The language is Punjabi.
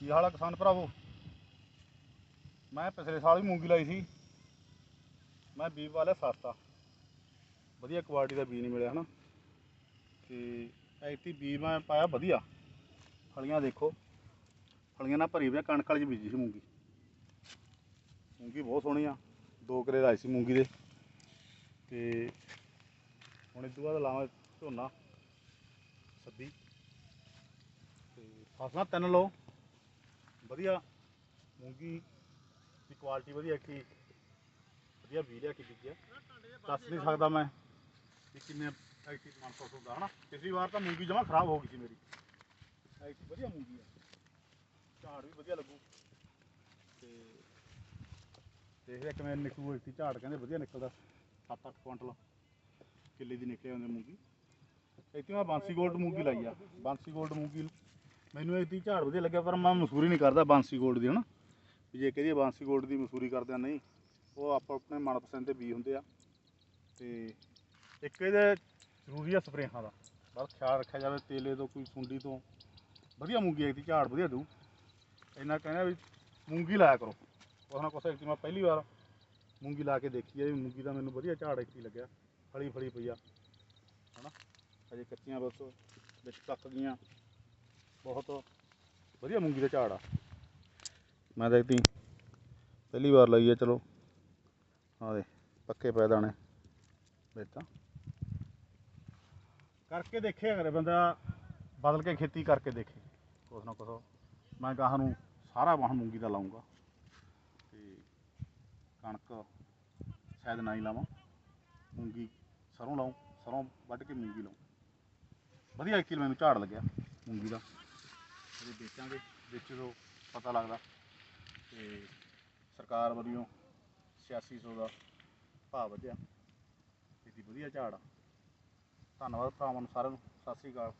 ਕੀ ਹਾਲ ਆ ਕਿਸਾਨ ਭਰਾਵੋ? ਮੈਂ ਪਿਛਲੇ ਸਾਲ ਵੀ ਮੂੰਗੀ ਲਾਈ ਸੀ। ਮੈਂ ਬੀਜ ਵਾਲਿਆ ਸਸਤਾ। ਵਧੀਆ ਕੁਆਲਿਟੀ ਦਾ ਬੀਜ ਨਹੀਂ ਮਿਲਿਆ ਹਨਾ। ਤੇ ਐਤੀ ਬੀਜ ਮੈਂ ਪਾਇਆ ਵਧੀਆ। ਫਲੀਆਂ ਦੇਖੋ। ਫਲੀਆਂ ਨਾਲ ਭਰੀ ਹੋਈ ਕਣਕ ਵਾਲੀ ਬੀਜੀ ਸੀ ਮੂੰਗੀ। ਮੂੰਗੀ ਬਹੁਤ ਸੋਹਣੀ ਆ। ਦੋ ਕਿਲੇ ਲਾਈ ਸੀ ਮੂੰਗੀ ਦੇ। ਤੇ ਹੁਣ ਇਸ ਤੋਂ ਬਾਅਦ ਲਾਵਾਂ ਝੋਨਾ। ਸੱਦੀ ਤੇ ਫਸਲਾਂ ਤਿੰਨ ਲਓ। ਵਧੀਆ ਮੂੰਗੀ ਦੀ ਕੁਆਲਿਟੀ ਵਧੀਆ ਕੀ, ਵਧੀਆ ਬੀਜ ਲਿਆ ਕੀ ਬੀਜਿਆ ਦੱਸ ਨਹੀਂ ਸਕਦਾ ਮੈਂ ਵੀ ਕਿੰਨੇ ਐਕਟੀ ਮਨ ਤੋਂ ਹੁੰਦਾ, ਹਨਾ? ਪਿਛਲੀ ਵਾਰ ਤਾਂ ਮੂੰਗੀ ਜਮਾ ਖਰਾਬ ਹੋ ਗਈ ਸੀ ਮੇਰੀ। ਐਕਟੀ ਵਧੀਆ ਮੂੰਗੀ ਆ। ਝਾੜ ਵੀ ਵਧੀਆ ਲੱਗੂ। ਤੇ ਦੇਖਦੇ ਕਿਵੇਂ ਨਿਕਲੂ ਐਕਟੀ ਝਾੜ, ਕਹਿੰਦੇ ਵਧੀਆ ਨਿਕਲਦਾ। 7-8 ਕੁਇੰਟਲ ਕਿੱਲੇ ਦੀ ਨਿਕਲੇ ਹੁੰਦੇ ਮੂੰਗੀ। ਇੱਥੇ ਮੈਂ ਬਾਂਸੀ ਗੋਲਡ ਮੂੰਗੀ ਲਾਈ ਆ। ਬਾਂਸੀ ਗੋਲਡ ਮੂੰਗੀ ਮੈਨੂੰ ਇਹਦੀ ਝਾੜ ਵਧੀਆ ਲੱਗਿਆ, ਪਰ ਮੈਂ ਮਸੂਰੀ ਨਹੀਂ ਕਰਦਾ ਬਾਂਸੀ ਗੋਲਡ ਦੀ, ਹਨਾ? ਵੀ ਜੇ ਕਹਦੀਏ ਬਾਂਸੀ ਗੋਲਡ ਦੀ ਮਸੂਰੀ ਕਰਦੇ ਨਹੀਂ, ਉਹ ਆਪੋ ਆਪਣੇ ਮਨਪਸੰਦ ਦੇ ਬੀ ਹੁੰਦੇ ਆ। ਤੇ ਇੱਕ ਇਹਦੇ ਜ਼ਰੂਰੀ ਆ ਸਪਰੇਹਾਂ ਦਾ। ਬਸ ਖਿਆਲ ਰੱਖਿਆ ਜਾਵੇ ਤੇਲੇ ਤੋਂ, ਕੋਈ ਸੁੰਡੀ ਤੋਂ। ਵਧੀਆ ਮੂੰਗੀ ਇਹਦੀ ਝਾੜ ਵਧੀਆ ਦਊ। ਇੰਨਾ ਕਹਿੰਦਾ ਵੀ ਮੂੰਗੀ ਲਾਇਆ ਕਰੋ। ਉਹਨਾਂ ਨਾ ਇੱਕ ਮੈਂ ਪਹਿਲੀ ਵਾਰ ਮੂੰਗੀ ਲਾ ਕੇ ਦੇਖੀ ਹੈ ਵੀ ਮੂੰਗੀ ਦਾ ਮੈਨੂੰ ਵਧੀਆ ਝਾੜ ਇੱਕ ਹੀ ਲੱਗਿਆ। ਫਲੀ ਫਲੀ ਪਈ ਆ, ਹਨਾ? ਅਜੇ ਕੱਚੀਆਂ ਬਸ ਵਿੱਚ ਪੱਕ ਗਈਆਂ। ਬਹੁਤ ਵਧੀਆ ਮੂੰਗੀ ਦਾ ਝਾੜ ਆ। ਮੈਂ ਦੇਖਦੀ। ਪਹਿਲੀ ਵਾਰ ਲਈ ਆ ਚਲੋ। ਆ ਦੇ ਪੱਕੇ ਪੈ ਦਾਣੇ। ਵਿੱਚ ਤਾਂ ਕਰਕੇ ਦੇਖੇ ਅਗਰ ਬੰਦਾ ਬਦਲ ਕੇ ਖੇਤੀ ਕਰਕੇ ਦੇਖੇ। ਕੁਛ ਨਾ ਕੁਛ। ਮੈਂ ਗਾਹਾਂ ਨੂੰ ਸਾਰਾ ਵਾਹਣ ਮੂੰਗੀ ਦਾ ਲਾਉਂਗਾ ਤੇ ਕਣਕ ਸ਼ਾਇਦ ਨਾ ਹੀ ਲਾਵਾਂ। ਮੂੰਗੀ ਸਰੋਂ ਲਾਉਂ ਸਰੋਂ ਵੱਢ ਕੇ ਮੂੰਗੀ ਲਾਉਂ ਵਧੀਆ ਕਿਲੋ ਮੈਨੂੰ ਝਾੜ ਲੱਗਿਆ ਮੂੰਗੀ ਦਾ। ਜੇ ਵੇਚਾਂਗੇ, ਵੇਚੋ ਪਤਾ ਲੱਗਦਾ ਤੇ ਸਰਕਾਰ ਵੱਲੋਂ 8600 ਦਾ ਭਾਅ ਵਧਿਆ। ਇਹਦੀ ਵਧੀਆ ਝਾੜ ਆ। ਧੰਨਵਾਦ ਭਰਾਵਾਂ ਨੂੰ ਸਾਰਿਆਂ ਨੂੰ। ਸਤਿ ਸ੍ਰੀ ਅਕਾਲ।